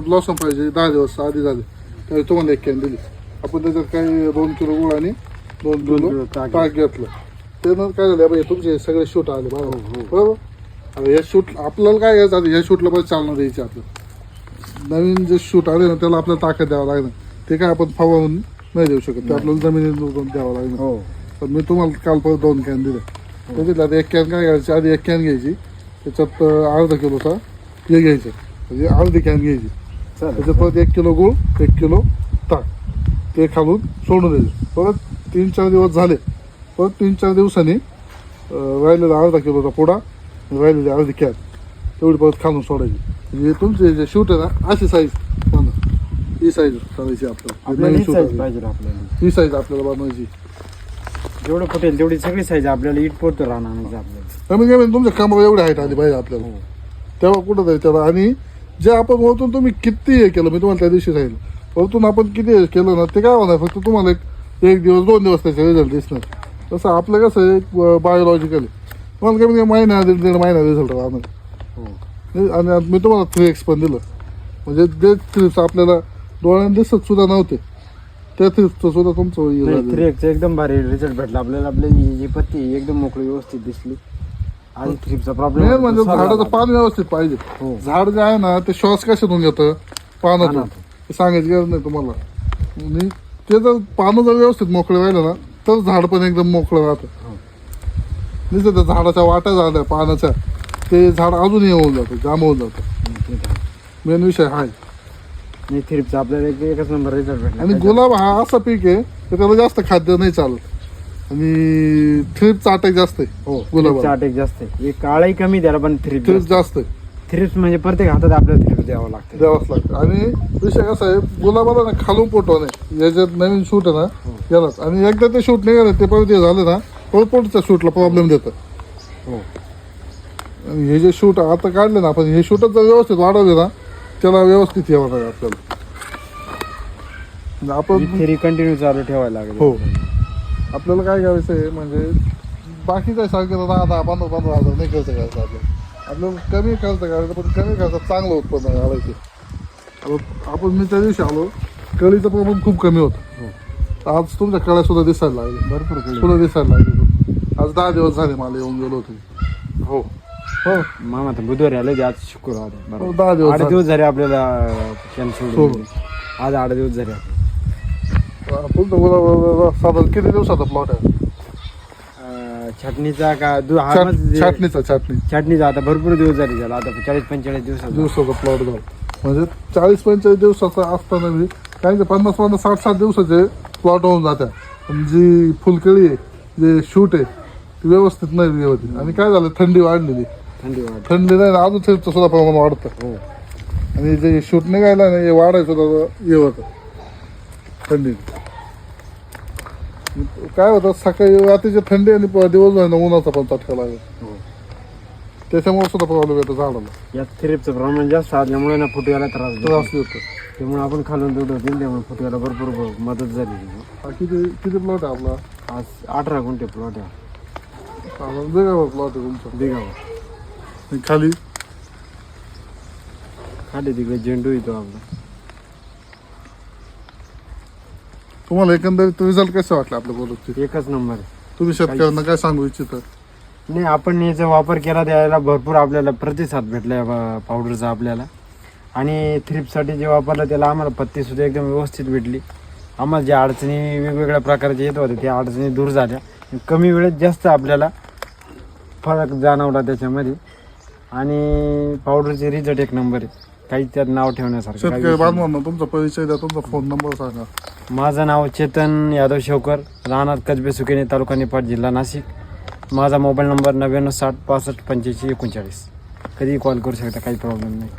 Blossom पाहिजे दहा दिवस आधी झाले. त्यावेळी तुम्हाला एक कॅन दिली आपण त्याच्यात काही दोन किलो गुळ आणि दोन दोन किलो ताक घेतलं. त्यानं काय झालं बाई तुमचे सगळे शूट आले हो, बरोबर बरोबर? आता या शूट आपल्याला काय घ्यायचं आता? या शूटला पण चालना द्यायची आपलं नवीन जे शूट आले ना त्याला आपल्याला ताकद द्यावं लागणार ते काय आपण फवारून नाही देऊ शकत. ते आपल्याला जमिनीत द्यावं लागणार हो. पण मी तुम्हाला काल परत दोन कॅन दिले. त्याच्यातलं आता एक कॅन काय घ्यायची? आधी एक कॅन घ्यायची. त्याच्यात अर्धा किलोचा हे घ्यायचं. म्हणजे अर्धी कॅन घ्यायची. त्याच्यात परत एक किलो गुळ एक किलो ताक. ते खालून सोडून द्यायचं. परत तीन चार दिवस झाले. परत तीन चार दिवसांनी राहिलेला अर्धा किलोचा पोडा राहिलेली अर्धी कॅन तेवढी परत खालून सोडायची. म्हणजे तुमचे जे शूट आहे ना अशी साईज ही साईज करायची आपल्याला. आपल्याला ही साईज आपल्याला. बनवायची. जेवढं फुटेल तेवढी सगळी साईज आपल्याला इट पोट राहणार म्हणजे आपल्याला कमी तुमच्या कमर एवढी हाईट आली पाहिजे आपल्याला. हो. तेव्हा कुठं जाईल तेव्हा आणि जे आपण वरतून तुम्ही किती हे केलं मी तुम्हाला त्या दिवशी सांगितलं. वरतून आपण किती हे केलं ना ते काय होणार? फक्त तुम्हाला एक एक दिवस दोन दिवस त्याचे रिझल्ट दिसणार. तसं आपलं कसं आहे बायोलॉजिकल तुम्हाला कमी कमी महिना दीड दीड महिना रिझल्ट राहणार. हो. नाही, आणि मी तुम्हाला थ्री एक्स पण दिलं. म्हणजे ते थ्रीच आपल्याला डोळ्यांना दिसत सुद्धा नव्हते. त्या थ्रीचं सुद्धा तुमचं. थ्री एक्सचा एकदम भारी रिझल्ट भेटला. आपल्याला आपली ही जी पत्ती एकदम मोकळी व्यवस्थित दिसली. आणि थ्रिपचा मेन प्रॉब्लेम म्हणजे झाडाचं पान व्यवस्थित पाहिजे. हो. झाड जे आहे ना ते श्वास कशातून घेतं? पानातून. हे सांगायची गरज नाही तुम्हाला. आणि ते जर पानं जर व्यवस्थित मोकळे राहिलं ना तर झाड पण एकदम मोकळं राहतं. हो. नुसतं त्या झाडाच्या वाट्या झाल्या पानाच्या. ते झाड अजून हे होऊन जातं जाम होऊन जातं. मेन विषय हा आहे. नाही थ्रिपचा आपल्याला एक- एकच नंबर रिझल्ट भेटला. आणि गुलाब हा असा पीक आहे की त्याला जास्त खाद्य नाही चालत. आणि थ्रिपचा अटॅक जास्त आहे. हो गुलाबाला. थ्रिपचा अटॅक जास्त आहे. काळाही कमी त्याला पण थ्रिप थ्रिप जास्त आहे. थ्रिप्स म्हणजे प्रत्येक हातात आपल्याला थ्रिप द्यावं लागतं. द्यावाच लागतं. आणि विषय कसा आहे गुलाबाला ना खालून पोटवा नाही. याच्यात नवीन शूट आहे ना यालाच. आणि एकदा ते शूट निघाले ते परत हे झालं ना परत पुढच्या शूटला प्रॉब्लेम देतं. हो. आणि हे जे शूट आता काढले ना आपण हे शूटच जर व्यवस्थित वाढवले ना त्याला व्यवस्थित यावं लागेल आपल्याला. आणि आपण थ्री कंटिन्यू चालू ठेवायला लागेल. हो. आपल्याला काय करायचं आहे? म्हणजे बाकीच्या सारखं दहा दहा पंधरा पंधरा हजार नाही खर्च करायचा आपल्याला आपल्याला कमी खर्च करायचा पण कमी खर्चात चांगलं उत्पन्न घालायचं आता आपण मी त्या दिवशी आलो कळीचं प्रमाण खूप कमी होतं. आज तुमच्या कळ्या सुद्धा दिसायला लागले भरपूर. सुद्धा दिसायला लागले आज दहा दिवस झाले मला येऊन गेलो होतो. हो. हो. मामा तर बुधवारी आले आज शुक्रवार. हो, दहा दिवस आठ. दिवस झाले आपल्याला सोडून. आज आठ दिवस झाले. तुमचं साधारण किती दिवसाचा प्लॉट आहे छाटणीचा का दु- हा छाट- छाटणीचा छाटणी. छाटणीचा आता भरपूर दिवस झाले त्याला आता चाळीस पंचेचाळीस दिवसाचा. दिवसाचा प्लॉट झाला. म्हणजे चाळीस पंचेचाळीस दिवसाचा असताना बी काही ते पन्नास पन्नास साठ साठ दिवसाचे प्लॉट होऊन जात्या. पण जी फुलकळी आहे जे शूट आहे ती व्यवस्थित नाही होती. आणि काय झालं? थंडी वाढलेली. थंडी वाढ थंडी नाही ना, अजून थंडीचं सुद्धा प्रमाण वाढतं. हो. आणि जे शूट निघायला नाही हे वाढायचं सुद्धा हे होतं. थंडी. काय होतं सकाळी रात्रीची थंडी आणि ना उन्हाचा पण चटका लागेल. त्याच्यामुळे सुद्धा प्रॉब्लेम येतो झाडाला. यात थ्रिपचं प्रमाण जास्त असल्यामुळे ना फुटव्याला त्रास तर देतो. असं होतं. त्यामुळे आपण खालून दूध होतील त्यामुळे फुटव्याला भरपूर ब- मदत झाली. हा किती किती प्लॉट आहे आपला? आज अठरा गुंठे प्लॉट आहे. वेगळा प्लॉट आहे तुमचा. बिगावर. आणि खाली? खाली तिकडे झेंडू येतो आपला. तुम्हाला एकंदरीत रिझल्ट कसे वाटले आपल्या प्रोडक्टचे एकच नंबर आहे. तुम्ही शेतकऱ्यांना काय सांगू इच्छिता? नाही आपण याचा वापर केला त्याला भरपूर आपल्याला प्रतिसाद भेटला या पा- पावडरचा आपल्याला. आणि थ्रिपसाठी जे वापरलं त्याला आम्हाला पत्ती सुद्धा एकदम व्यवस्थित भेटली. आम्हाला ज्या अडचणी वेगवेगळ्या प्रकारच्या येत होत्या त्या अडचणी दूर झाल्या. कमी वेळेत जास्त आपल्याला फरक जाणवला त्याच्यामध्ये. आणि पावडरचे रिझल्ट एक नंबर आहे. काही त्यात नाव ठेवण्यासारखं काही शेतकरी विषय नाही. बांधवांना तुमचा परिचय द्या तुमचा फोन नंबर सांगा. माझं नाव चेतन यादव शेवकर राहणार कसबे सुकेने तालुका निपाट जिल्हा नाशिक. माझा मोबाईल नंबर नव्याण्णव साठ पासष्ट पंच्याऐंशी एकोणचाळीस. कधीही कॉल करू शकता काही प्रॉब्लेम नाही.